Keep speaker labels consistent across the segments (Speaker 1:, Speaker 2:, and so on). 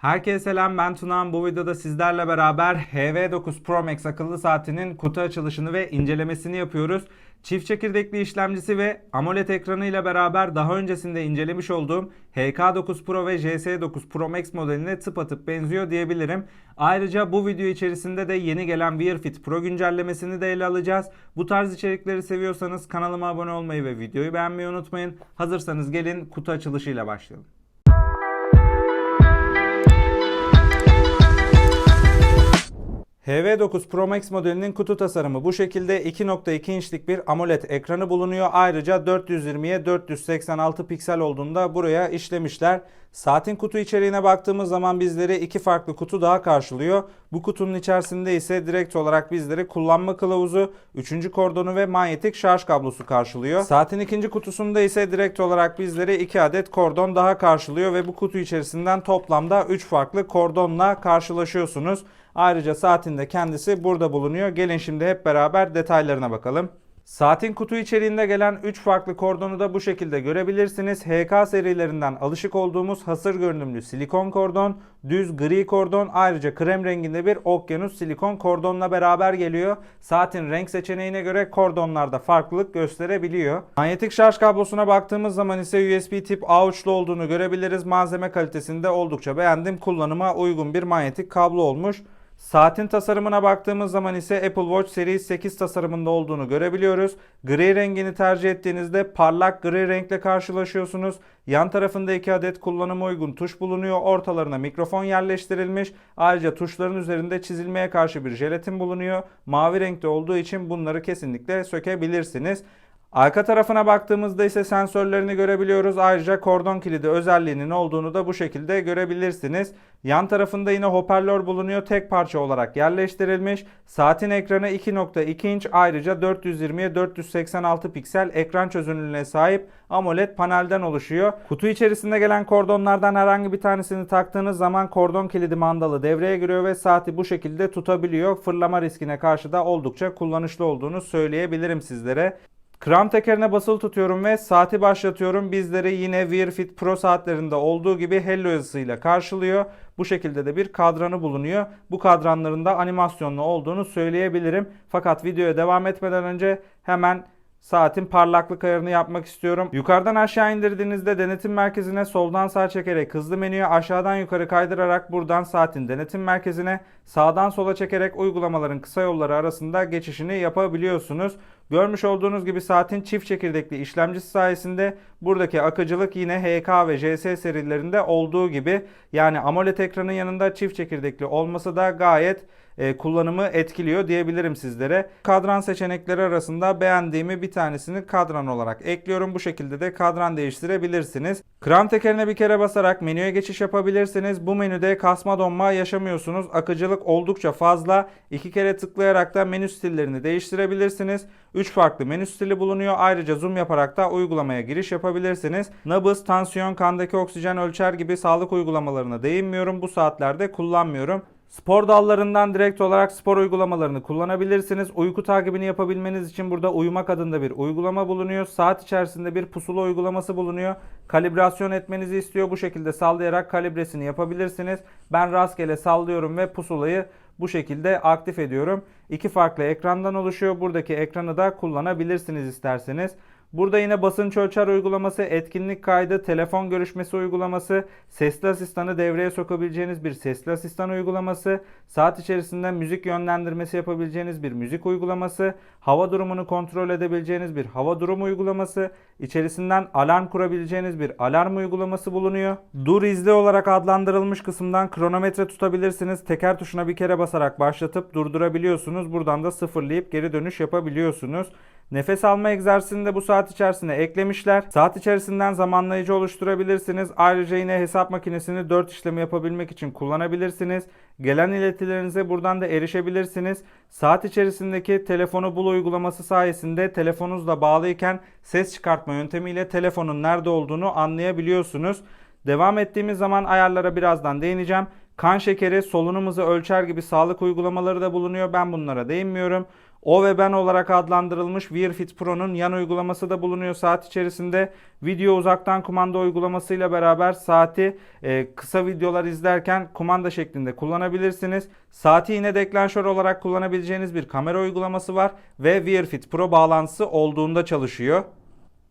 Speaker 1: Herkese selam ben Tunan. Bu videoda sizlerle beraber HV9 Pro Max akıllı saatinin kutu açılışını ve incelemesini yapıyoruz. Çift çekirdekli işlemcisi ve AMOLED ekranı ile beraber daha öncesinde incelemiş olduğum HK9 Pro ve JS9 Pro Max modeline tıpatıp benziyor diyebilirim. Ayrıca bu video içerisinde de yeni gelen Wear Fit Pro güncellemesini de ele alacağız. Bu tarz içerikleri seviyorsanız kanalıma abone olmayı ve videoyu beğenmeyi unutmayın. Hazırsanız gelin kutu açılışıyla başlayalım. HV9 Pro Max modelinin kutu tasarımı bu şekilde 2.2 inçlik bir AMOLED ekranı bulunuyor. Ayrıca 420'ye 486 piksel olduğunda buraya işlemişler. Saatin kutu içeriğine baktığımız zaman bizleri iki farklı kutu daha karşılıyor. Bu kutunun içerisinde ise direkt olarak bizleri kullanma kılavuzu, 3. kordonu ve manyetik şarj kablosu karşılıyor. Saatin ikinci kutusunda ise direkt olarak bizleri 2 adet kordon daha karşılıyor ve bu kutu içerisinden toplamda 3 farklı kordonla karşılaşıyorsunuz. Ayrıca saatin de kendisi burada bulunuyor. Gelin şimdi hep beraber detaylarına bakalım. Saatin kutu içeriğinde gelen 3 farklı kordonu da bu şekilde görebilirsiniz. HK serilerinden alışık olduğumuz hasır görünümlü silikon kordon, düz gri kordon, ayrıca krem renginde bir okyanus silikon kordonla beraber geliyor. Saatin renk seçeneğine göre kordonlarda farklılık gösterebiliyor. Manyetik şarj kablosuna baktığımız zaman ise USB tip A uçlu olduğunu görebiliriz. Malzeme kalitesinde oldukça beğendim. Kullanıma uygun bir manyetik kablo olmuş. Saatin tasarımına baktığımız zaman ise Apple Watch Series 8 tasarımında olduğunu görebiliyoruz. Gri rengini tercih ettiğinizde parlak gri renkle karşılaşıyorsunuz. Yan tarafında 2 adet kullanıma uygun tuş bulunuyor. Ortalarına mikrofon yerleştirilmiş. Ayrıca tuşların üzerinde çizilmeye karşı bir jelatin bulunuyor. Mavi renkte olduğu için bunları kesinlikle sökebilirsiniz. Arka tarafına baktığımızda ise sensörlerini görebiliyoruz. Ayrıca kordon kilidi özelliğinin olduğunu da bu şekilde görebilirsiniz. Yan tarafında yine hoparlör bulunuyor. Tek parça olarak yerleştirilmiş. Saatin ekranı 2.2 inç ayrıca 420'ye 486 piksel ekran çözünürlüğüne sahip AMOLED panelden oluşuyor. Kutu içerisinde gelen kordonlardan herhangi bir tanesini taktığınız zaman kordon kilidi mandalı devreye giriyor ve saati bu şekilde tutabiliyor. Fırlama riskine karşı da oldukça kullanışlı olduğunu söyleyebilirim sizlere. Kram tekerine basılı tutuyorum ve saati başlatıyorum. Bizleri yine Wear Fit Pro saatlerinde olduğu gibi Hello yazısıyla karşılıyor. Bu şekilde de bir kadranı bulunuyor. Bu kadranların da animasyonlu olduğunu söyleyebilirim. Fakat videoya devam etmeden önce hemen Saatin parlaklık ayarını yapmak istiyorum. Yukarıdan aşağı indirdiğinizde denetim merkezine soldan sağ çekerek hızlı menüye aşağıdan yukarı kaydırarak buradan saatin denetim merkezine sağdan sola çekerek uygulamaların kısa yolları arasında geçişini yapabiliyorsunuz. Görmüş olduğunuz gibi saatin çift çekirdekli işlemcisi sayesinde buradaki akıcılık yine HK ve JS serilerinde olduğu gibi yani AMOLED ekranın yanında çift çekirdekli olması da gayet e, kullanımı etkiliyor diyebilirim sizlere. Kadran seçenekleri arasında beğendiğimi bir tanesini kadran olarak ekliyorum. Bu şekilde de kadran değiştirebilirsiniz. Kram tekerine bir kere basarak menüye geçiş yapabilirsiniz. Bu menüde kasma donma yaşamıyorsunuz. Akıcılık oldukça fazla. İki kere tıklayarak da menü stillerini değiştirebilirsiniz. 3 farklı menü stili bulunuyor. Ayrıca zoom yaparak da uygulamaya giriş yapabilirsiniz. Nabız, tansiyon, kandaki oksijen ölçer gibi sağlık uygulamalarına değinmiyorum. Bu saatlerde kullanmıyorum. Spor dallarından direkt olarak spor uygulamalarını kullanabilirsiniz. Uyku takibini yapabilmeniz için burada uyumak adında bir uygulama bulunuyor. Saat içerisinde bir pusula uygulaması bulunuyor. Kalibrasyon etmenizi istiyor. Bu şekilde sallayarak kalibresini yapabilirsiniz. Ben rastgele sallıyorum ve pusulayı bu şekilde aktif ediyorum. İki farklı ekrandan oluşuyor. Buradaki ekranı da kullanabilirsiniz isterseniz. Burada yine basınç ölçer uygulaması, etkinlik kaydı, telefon görüşmesi uygulaması, sesli asistanı devreye sokabileceğiniz bir sesli asistan uygulaması, saat içerisinde müzik yönlendirmesi yapabileceğiniz bir müzik uygulaması, hava durumunu kontrol edebileceğiniz bir hava durumu uygulaması, içerisinden alarm kurabileceğiniz bir alarm uygulaması bulunuyor. Dur izle olarak adlandırılmış kısımdan kronometre tutabilirsiniz. Teker tuşuna bir kere basarak başlatıp durdurabiliyorsunuz. Buradan da sıfırlayıp geri dönüş yapabiliyorsunuz. Nefes alma egzersizini de bu saat içerisinde eklemişler. Saat içerisinden zamanlayıcı oluşturabilirsiniz. Ayrıca yine hesap makinesini 4 işlemi yapabilmek için kullanabilirsiniz. Gelen iletilerinize buradan da erişebilirsiniz. Saat içerisindeki telefonu bul uygulaması sayesinde telefonunuzla bağlıyken ses çıkartma yöntemiyle telefonun nerede olduğunu anlayabiliyorsunuz. Devam ettiğimiz zaman ayarlara birazdan değineceğim. kan şekeri, solunum hızı ölçer gibi sağlık uygulamaları da bulunuyor. Ben bunlara değinmiyorum. O ve ben olarak adlandırılmış Wear Fit Pro'nun yan uygulaması da bulunuyor saat içerisinde. Video uzaktan kumanda uygulamasıyla beraber saati e, kısa videolar izlerken kumanda şeklinde kullanabilirsiniz. Saati yine deklanşör olarak kullanabileceğiniz bir kamera uygulaması var ve Wear Fit Pro bağlantısı olduğunda çalışıyor.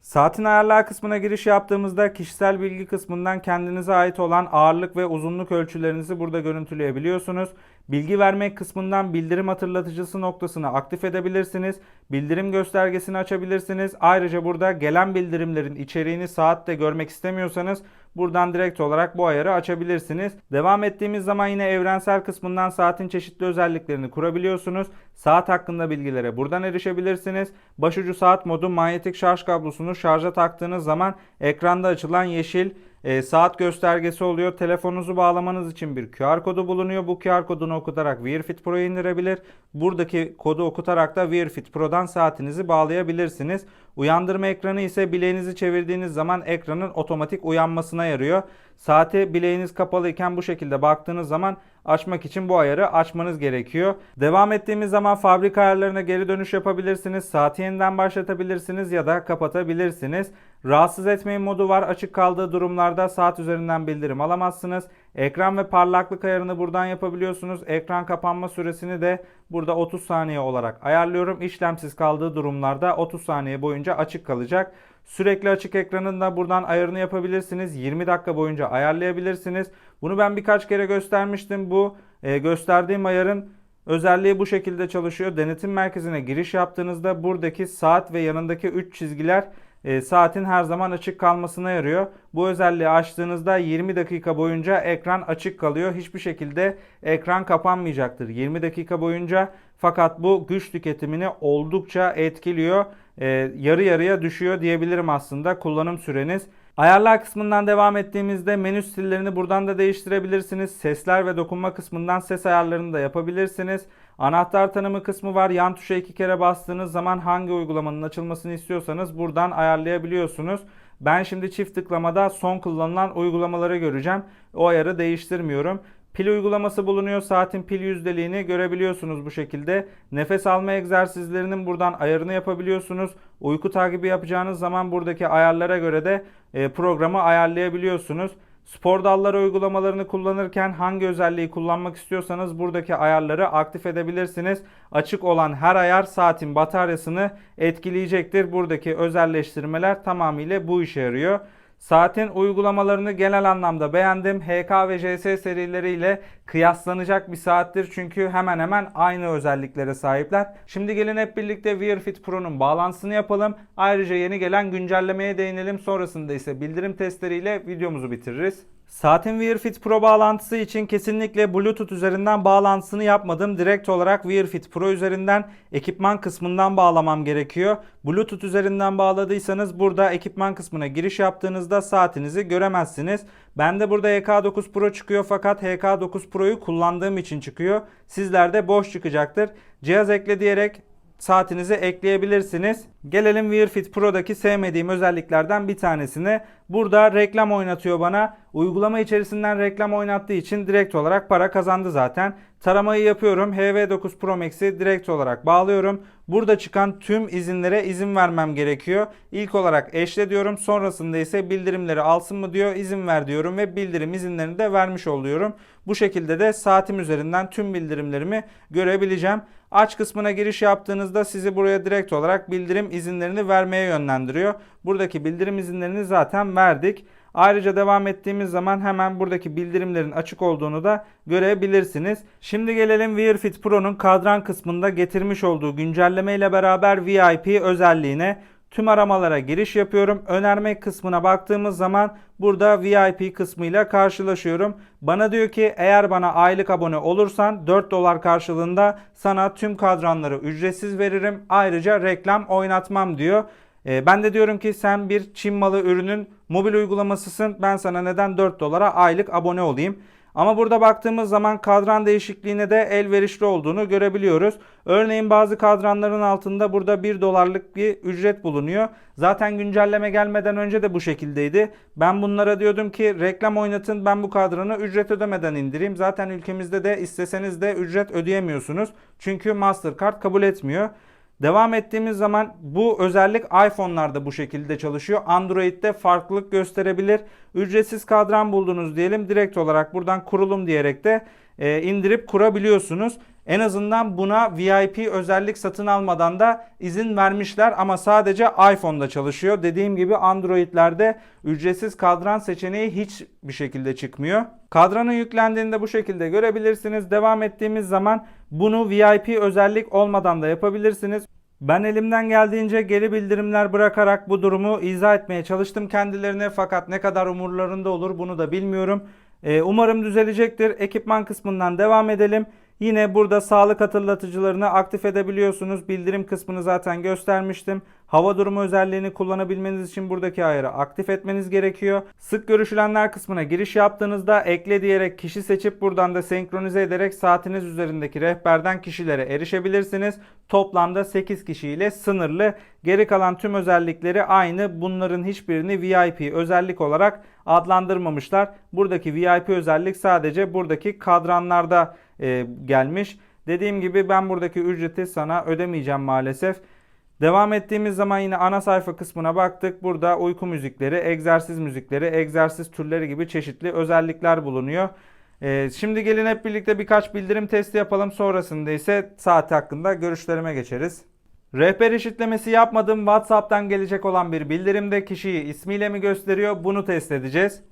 Speaker 1: Saatin ayarlar kısmına giriş yaptığımızda kişisel bilgi kısmından kendinize ait olan ağırlık ve uzunluk ölçülerinizi burada görüntüleyebiliyorsunuz. Bilgi vermek kısmından bildirim hatırlatıcısı noktasını aktif edebilirsiniz. Bildirim göstergesini açabilirsiniz. Ayrıca burada gelen bildirimlerin içeriğini saatte görmek istemiyorsanız buradan direkt olarak bu ayarı açabilirsiniz. Devam ettiğimiz zaman yine evrensel kısmından saatin çeşitli özelliklerini kurabiliyorsunuz. Saat hakkında bilgilere buradan erişebilirsiniz. Başucu saat modu manyetik şarj kablosunu şarja taktığınız zaman ekranda açılan yeşil e, saat göstergesi oluyor. Telefonunuzu bağlamanız için bir QR kodu bulunuyor. Bu QR kodunu okutarak Wear Fit Pro'yu indirebilir. Buradaki kodu okutarak da Wear Fit Pro'dan saatinizi bağlayabilirsiniz. Uyandırma ekranı ise bileğinizi çevirdiğiniz zaman ekranın otomatik uyanmasına yarıyor. Saati bileğiniz kapalıyken bu şekilde baktığınız zaman açmak için bu ayarı açmanız gerekiyor. Devam ettiğimiz zaman fabrika ayarlarına geri dönüş yapabilirsiniz. Saati yeniden başlatabilirsiniz ya da kapatabilirsiniz. Rahatsız etmeyin modu var. Açık kaldığı durumlarda saat üzerinden bildirim alamazsınız. Ekran ve parlaklık ayarını buradan yapabiliyorsunuz. Ekran kapanma süresini de burada 30 saniye olarak ayarlıyorum. İşlemsiz kaldığı durumlarda 30 saniye boyunca açık kalacak. Sürekli açık ekranın da buradan ayarını yapabilirsiniz. 20 dakika boyunca ayarlayabilirsiniz. Bunu ben birkaç kere göstermiştim. Bu e, gösterdiğim ayarın özelliği bu şekilde çalışıyor. Denetim merkezine giriş yaptığınızda buradaki saat ve yanındaki 3 çizgiler e, saatin her zaman açık kalmasına yarıyor. Bu özelliği açtığınızda 20 dakika boyunca ekran açık kalıyor. Hiçbir şekilde ekran kapanmayacaktır 20 dakika boyunca. Fakat bu güç tüketimini oldukça etkiliyor. E, yarı yarıya düşüyor diyebilirim aslında kullanım süreniz. Ayarlar kısmından devam ettiğimizde menü stillerini buradan da değiştirebilirsiniz. Sesler ve dokunma kısmından ses ayarlarını da yapabilirsiniz. Anahtar tanımı kısmı var. Yan tuşa iki kere bastığınız zaman hangi uygulamanın açılmasını istiyorsanız buradan ayarlayabiliyorsunuz. Ben şimdi çift tıklamada son kullanılan uygulamaları göreceğim. O ayarı değiştirmiyorum. Pil uygulaması bulunuyor. Saatin pil yüzdeliğini görebiliyorsunuz bu şekilde. Nefes alma egzersizlerinin buradan ayarını yapabiliyorsunuz. Uyku takibi yapacağınız zaman buradaki ayarlara göre de e, programı ayarlayabiliyorsunuz. Spor dalları uygulamalarını kullanırken hangi özelliği kullanmak istiyorsanız buradaki ayarları aktif edebilirsiniz. Açık olan her ayar saatin bataryasını etkileyecektir. Buradaki özelleştirmeler tamamıyla bu işe yarıyor. Saatin uygulamalarını genel anlamda beğendim. HK ve JS serileriyle kıyaslanacak bir saattir çünkü hemen hemen aynı özelliklere sahipler. Şimdi gelin hep birlikte Wear Fit Pro'nun bağlantısını yapalım. Ayrıca yeni gelen güncellemeye değinelim. Sonrasında ise bildirim testleriyle videomuzu bitiririz. Saatin Wear Fit Pro bağlantısı için kesinlikle Bluetooth üzerinden bağlantısını yapmadım. Direkt olarak Wear Fit Pro üzerinden ekipman kısmından bağlamam gerekiyor. Bluetooth üzerinden bağladıysanız burada ekipman kısmına giriş yaptığınızda saatinizi göremezsiniz. Bende burada HK9 Pro çıkıyor fakat HK9 Pro'yu kullandığım için çıkıyor. Sizlerde boş çıkacaktır. Cihaz ekle diyerek saatinize ekleyebilirsiniz. Gelelim Wear Fit Pro'daki sevmediğim özelliklerden bir tanesini. Burada reklam oynatıyor bana. Uygulama içerisinden reklam oynattığı için direkt olarak para kazandı zaten. Taramayı yapıyorum. HV9 Pro Max'i direkt olarak bağlıyorum. Burada çıkan tüm izinlere izin vermem gerekiyor. İlk olarak eşle diyorum. Sonrasında ise bildirimleri alsın mı diyor. İzin ver diyorum ve bildirim izinlerini de vermiş oluyorum. Bu şekilde de saatim üzerinden tüm bildirimlerimi görebileceğim. Aç kısmına giriş yaptığınızda sizi buraya direkt olarak bildirim izinlerini vermeye yönlendiriyor. Buradaki bildirim izinlerini zaten verdik. Ayrıca devam ettiğimiz zaman hemen buradaki bildirimlerin açık olduğunu da görebilirsiniz. Şimdi gelelim Wear Fit Pro'nun kadran kısmında getirmiş olduğu güncelleme ile beraber VIP özelliğine. Tüm aramalara giriş yapıyorum. Önerme kısmına baktığımız zaman burada VIP kısmıyla karşılaşıyorum. Bana diyor ki eğer bana aylık abone olursan 4 dolar karşılığında sana tüm kadranları ücretsiz veririm. Ayrıca reklam oynatmam diyor. E, ben de diyorum ki sen bir Çin malı ürünün mobil uygulamasısın. Ben sana neden 4 dolara aylık abone olayım? Ama burada baktığımız zaman kadran değişikliğine de elverişli olduğunu görebiliyoruz. Örneğin bazı kadranların altında burada 1 dolarlık bir ücret bulunuyor. Zaten güncelleme gelmeden önce de bu şekildeydi. Ben bunlara diyordum ki reklam oynatın ben bu kadranı ücret ödemeden indireyim. Zaten ülkemizde de isteseniz de ücret ödeyemiyorsunuz. Çünkü Mastercard kabul etmiyor. Devam ettiğimiz zaman bu özellik iPhone'larda bu şekilde çalışıyor. Android'de farklılık gösterebilir. Ücretsiz kadran buldunuz diyelim. Direkt olarak buradan kurulum diyerek de e, indirip kurabiliyorsunuz. En azından buna VIP özellik satın almadan da izin vermişler ama sadece iPhone'da çalışıyor. Dediğim gibi Android'lerde ücretsiz kadran seçeneği hiç bir şekilde çıkmıyor. Kadranın yüklendiğinde bu şekilde görebilirsiniz. Devam ettiğimiz zaman bunu VIP özellik olmadan da yapabilirsiniz. Ben elimden geldiğince geri bildirimler bırakarak bu durumu izah etmeye çalıştım kendilerine fakat ne kadar umurlarında olur bunu da bilmiyorum. Ee, umarım düzelecektir. Ekipman kısmından devam edelim. Yine burada sağlık hatırlatıcılarını aktif edebiliyorsunuz. Bildirim kısmını zaten göstermiştim. Hava durumu özelliğini kullanabilmeniz için buradaki ayarı aktif etmeniz gerekiyor. Sık görüşülenler kısmına giriş yaptığınızda ekle diyerek kişi seçip buradan da senkronize ederek saatiniz üzerindeki rehberden kişilere erişebilirsiniz. Toplamda 8 kişiyle sınırlı. Geri kalan tüm özellikleri aynı. Bunların hiçbirini VIP özellik olarak adlandırmamışlar. Buradaki VIP özellik sadece buradaki kadranlarda e, gelmiş. Dediğim gibi ben buradaki ücreti sana ödemeyeceğim maalesef. Devam ettiğimiz zaman yine ana sayfa kısmına baktık. Burada uyku müzikleri, egzersiz müzikleri, egzersiz türleri gibi çeşitli özellikler bulunuyor. Ee, şimdi gelin hep birlikte birkaç bildirim testi yapalım. Sonrasında ise saat hakkında görüşlerime geçeriz. Rehber eşitlemesi yapmadım. WhatsApp'tan gelecek olan bir bildirimde kişiyi ismiyle mi gösteriyor? Bunu test edeceğiz.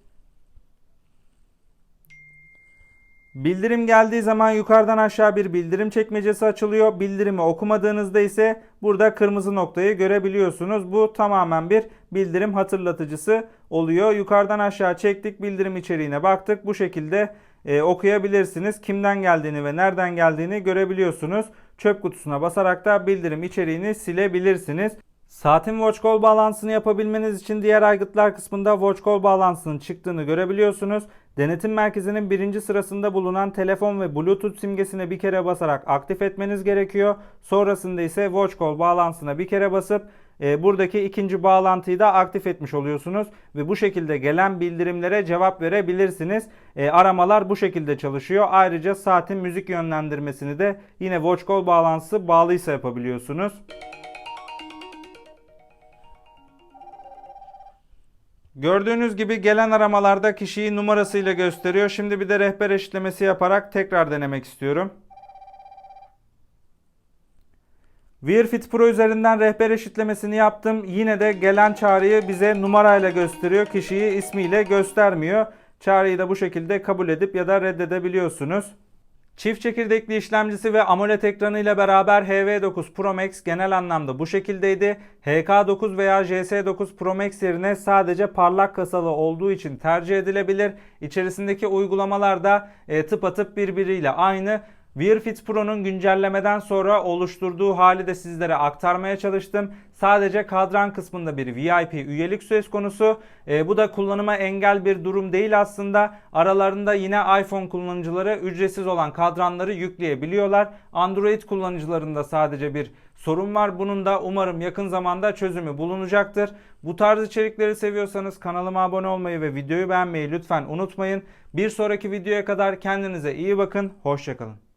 Speaker 1: Bildirim geldiği zaman yukarıdan aşağı bir bildirim çekmecesi açılıyor. Bildirimi okumadığınızda ise burada kırmızı noktayı görebiliyorsunuz. Bu tamamen bir bildirim hatırlatıcısı oluyor. Yukarıdan aşağı çektik bildirim içeriğine baktık. Bu şekilde e, okuyabilirsiniz. Kimden geldiğini ve nereden geldiğini görebiliyorsunuz. Çöp kutusuna basarak da bildirim içeriğini silebilirsiniz. Saatin watch call bağlantısını yapabilmeniz için diğer aygıtlar kısmında watch call bağlantısının çıktığını görebiliyorsunuz. Denetim merkezinin birinci sırasında bulunan telefon ve bluetooth simgesine bir kere basarak aktif etmeniz gerekiyor. Sonrasında ise watch call bağlantısına bir kere basıp e, buradaki ikinci bağlantıyı da aktif etmiş oluyorsunuz. Ve bu şekilde gelen bildirimlere cevap verebilirsiniz. E, aramalar bu şekilde çalışıyor. Ayrıca saatin müzik yönlendirmesini de yine watch call bağlantısı bağlıysa yapabiliyorsunuz. Gördüğünüz gibi gelen aramalarda kişiyi numarasıyla gösteriyor. Şimdi bir de rehber eşitlemesi yaparak tekrar denemek istiyorum. Wearfit Pro üzerinden rehber eşitlemesini yaptım. Yine de gelen çağrıyı bize numarayla gösteriyor. Kişiyi ismiyle göstermiyor. Çağrıyı da bu şekilde kabul edip ya da reddedebiliyorsunuz. Çift çekirdekli işlemcisi ve AMOLED ekranı ile beraber HV9 Pro Max genel anlamda bu şekildeydi. HK9 veya JS9 Pro Max yerine sadece parlak kasalı olduğu için tercih edilebilir. İçerisindeki uygulamalar da e, tıpatıp birbiriyle aynı. Wearfit Pro'nun güncellemeden sonra oluşturduğu hali de sizlere aktarmaya çalıştım. Sadece kadran kısmında bir VIP üyelik söz konusu. E, bu da kullanıma engel bir durum değil aslında. Aralarında yine iPhone kullanıcıları ücretsiz olan kadranları yükleyebiliyorlar. Android kullanıcılarında sadece bir sorun var. Bunun da umarım yakın zamanda çözümü bulunacaktır. Bu tarz içerikleri seviyorsanız kanalıma abone olmayı ve videoyu beğenmeyi lütfen unutmayın. Bir sonraki videoya kadar kendinize iyi bakın. Hoşçakalın.